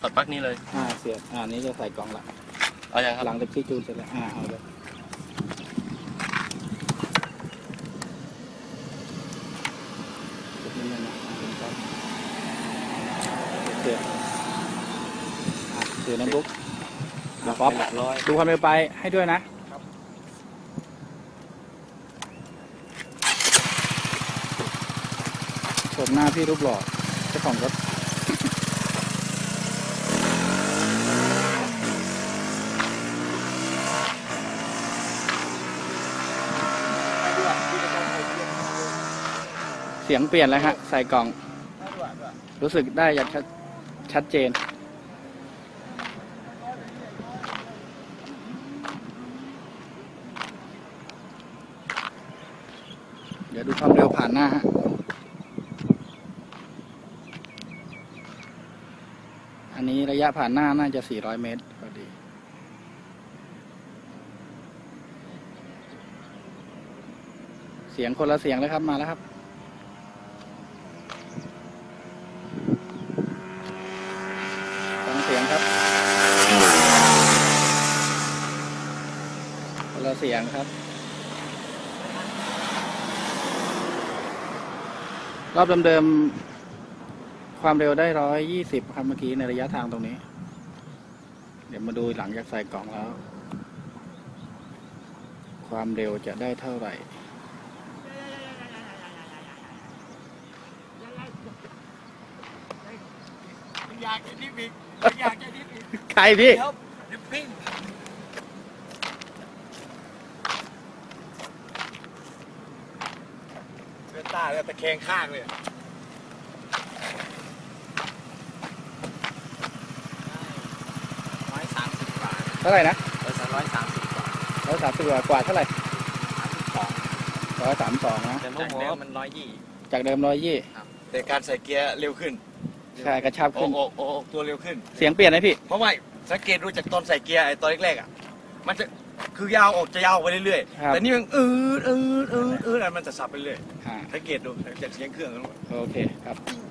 ถอดปลั๊กนี้เลย อ่าเสียบอ่านี้จะใส่กล่องละเอาอย่างครับ หลังจากที่จูนเสร็จแล้วอ่าเอาเลยจุดนี้นะอ่าเป็นครับโอเคอะถือโน้ตบุ๊กอะป๊อปเรียบร้อย ดูความเร็วไปให้ด้วยนะชมหน้าพี่รูปหล่อเจ้าของรถ สียงเปลี่ยนแล้วฮะ ใส่กล่อง รู้สึกได้อย่างชัดชัดเจน เดี๋ยวดูความเร็วผ่านหน้าฮะอันนี้ระยะผ่านหน้าน่าจะ 400 เมตรพอดีเสียงคนละเสียงเลยครับมาแล้วครับ ฟังเสียงครับคน ละเสียงครับ รอบเดิมๆความเร็วได้ร้อยยี่สิบครับเมื่อกี้ในระยะทางตรงนี้ เดี๋ยวมาดูหลังจากใส่กล่องแล้ว ความเร็วจะได้เท่าไหร่อยากจะดิบอีกอยากจะดิบอีกใครพี่ เดี๋ยวดิบปิ้ง เสื้อตาแล้วตะแคงข้างเลยอะร้อยสามสิบบาทเท่าไหร่นะร้อยสามร้อยสามสิบบาทร้อยสามสิบกว่ากว่าเท่าไหร่สามสิบสองร้อยสามสองนะ แต่เมื่อเดิมมันร้อยยี่จากเดิมร้อยยี่แต่การใส่เกียร์เร็วขึ้นใช่กระชับโอ้ขึ้นโอ้โอ้โอ้ตัวเร็วขึ้น เสียงเปลี่ยนไหมพี่ เพราะว่าสังเกตดูจากตอนใส่เกียร์ไอ้ตอนแรกๆอะ มันจะ คือยาวออกจะยาวไปเรื่อยครับๆแต่นี่มันอืดอืดอืดอืดอันมันจะสับไปเรื่อยอ่าสังเกตดูจากเสียงเครื่องแล้วโอเคครับอ